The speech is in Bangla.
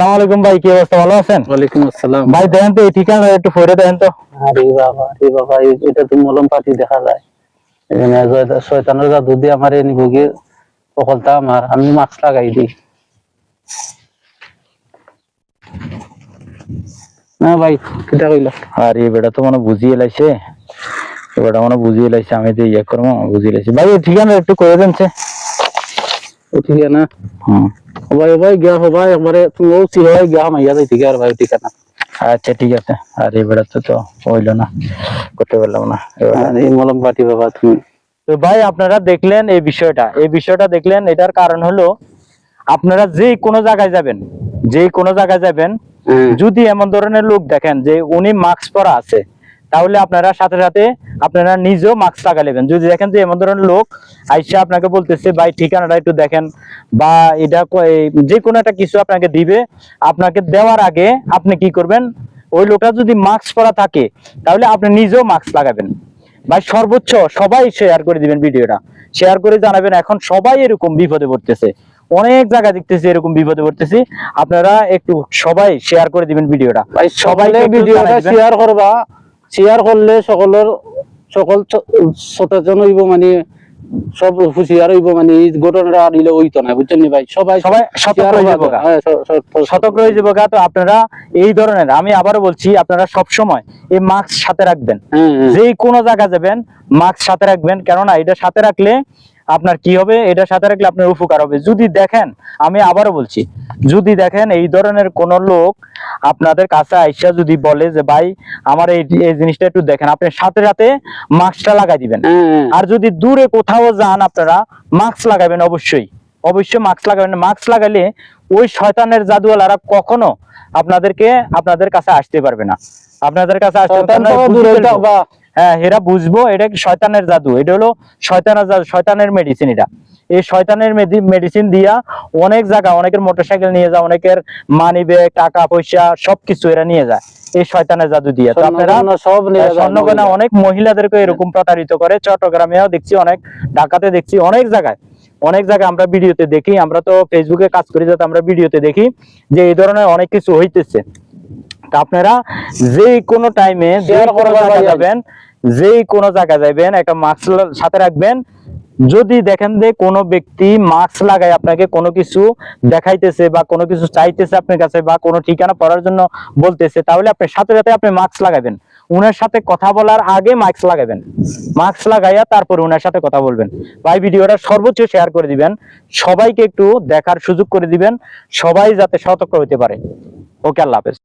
আলাইকুম ভাই কি অবস্থা? ভালো আছেন? ওয়ালাইকুম আসসালাম। ভাই দেখেন তো এই ঠিকানা একটু ফোরে দেখেন তো। আরে বাবা আরে বাবা এটা তো মলম দেখা যায়। এখানে শয়তানের জাদু দিয়ে আমার এই নিবগির সফলতা আমার। আমি মাস্ক লাগাই দিই। না ভাই কিটা কইলা? আর বেটা তো মানে বুঝিয়ে লাইছে। বেটা মানে বুঝিয়ে লাইছে আমি তো ইয়ে করব বুঝিয়ে লাইছে। ভাই ঠিকানা একটু করে দেন সে ও ঠিক আছে ভাই ভাই গিয়া একবারে তুমি ও সি হয় গিয়া মাইয়া যাই ভাই ঠিক আছে আচ্ছা ঠিক আছে আর তো তো হইল না করতে পারলাম না এই মলম পাতি বাবা তুমি তো ভাই আপনারা দেখলেন এই বিষয়টা এই বিষয়টা দেখলেন এটার কারণ হলো আপনারা যে কোনো জায়গায় যাবেন যে কোনো জায়গায় যাবেন হ্যাঁ। যদি এমন ধরনের লোক দেখেন যে উনি মাস্ক পরা আছে। তাহলে আপনারা সাথে সাথে আপনারা নিজেও মাস্ক লাগা নেবেন। যদি দেখেন যে এমন ধরনের লোক আইসা আপনাকে বলতেছে ভাই ঠিকানাটা একটু দেখেন। বা এটা যে কোনো একটা কিছু আপনাকে দিবে আপনাকে দেওয়ার আগে আপনি কি করবেন? ওই লোকটা যদি মাস্ক পরা থাকে তাহলে আপনি নিজেও মাস্ক লাগাবেন। ভাই সর্বোচ্চ সবাই শেয়ার করে দিবেন ভিডিওটা। শেয়ার করে জানাবেন এখন সবাই এরকম বিপদে পড়তেছে। অনেক জায়গা দেখতেছি এরকম বিপদে পড়তেছি। আপনারা একটু সবাই শেয়ার করে দিবেন ভিডিওটা। ভাই সবাই ভিডিওটা শেয়ার করবা। শেয়ার করলে সকলের সকল সচেতন হইব মানে সব হুঁশিয়ার হইব মানে এই ঘটনাটা আর হইতো না বুঝছেন নি ভাই সবাই সবাই সতর্ক হয়ে যাব। হ্যাঁ, সতর্ক হয়ে যাব। তো আপনারা এই ধরনের আমি আবারও বলছি আপনারা সব সময় এই মাস্ক সাথে রাখবেন হ্যাঁ, হ্যাঁ। যে কোনো জায়গা যাবেন মাস্ক সাথে রাখবেন কেননা এটা সাথে রাখলে আপনার কি হবে এটা সাথে রাখলে আপনার উপকার হবে যদি দেখেন আমি আবারও বলছি যদি দেখেন এই ধরনের কোন লোক আপনাদের কাছে আইসা যদি বলে যে ভাই আমার এই এই জিনিসটা একটু দেখেন। আপনি সাথে সাথে মাস্কটা লাগাই দিবেন। হ্যাঁ, হ্যাঁ। আর যদি দূরে কোথাও যান আপনারা মাস্ক লাগাবেন অবশ্যই। অবশ্যই মাস্ক লাগাবেন মাস্ক লাগালে ওই শয়তানের জাদুওয়ালারা কখনো আপনাদেরকে আপনাদের কাছে আসতে পারবে না। আপনাদের কাছে। হ্যাঁ এরা বুঝব এটা কি শয়তানের জাদু? এটা হলো শয়তানের জাদু শয়তানের মেডিসিন এটা। এই শয়তানের মেডিসিন দিয়া অনেক জায়গা অনেকের মোটরসাইকেল নিয়ে যায় অনেকের মানি ব্যাগ টাকা পয়সা সবকিছু এরা নিয়ে যায় এই শয়তানের জাদু দিয়ে। তো আপনারা সব মহিলা। অনেক মহিলাদেরকে এরকম প্রতারিত করে চট্টগ্রামেও দেখছি অনেক ঢাকাতে দেখছি অনেক জায়গায় অনেক জায়গায় আমরা ভিডিওতে দেখি আমরা তো ফেসবুকে কাজ করি যাতে আমরা ভিডিওতে দেখি যে এই ধরনের অনেক কিছু হইতেছে। তা আপনারা যে কোনো টাইমে যে কোনো জায়গায় যাবেন যে কোনো জায়গায় যাবেন একটা মাস্ক সাথে রাখবেন যদি দেখেন যে কোনো ব্যক্তি মাস্ক লাগায় আপনাকে কোনো কিছু দেখাইতেছে বা কোনো কিছু চাইতেছে আপনার কাছে বা কোনো ঠিকানা পড়ার জন্য বলতেছে, তাহলে আপনি সাথে সাথে আপনি মাস্ক লাগাবেন। উনার সাথে কথা বলার আগে মাস্ক লাগাবেন। মাস্ক লাগাইয়া তারপর উনার সাথে কথা বলবেন। ভাই, ভিডিওটা সর্বোচ্চ শেয়ার করে দিবেন। সবাইকে একটু দেখার সুযোগ করে দিবেন। সবাই যাতে সতর্ক হতে পারে। ওকে, আল্লাহ হাফেজ।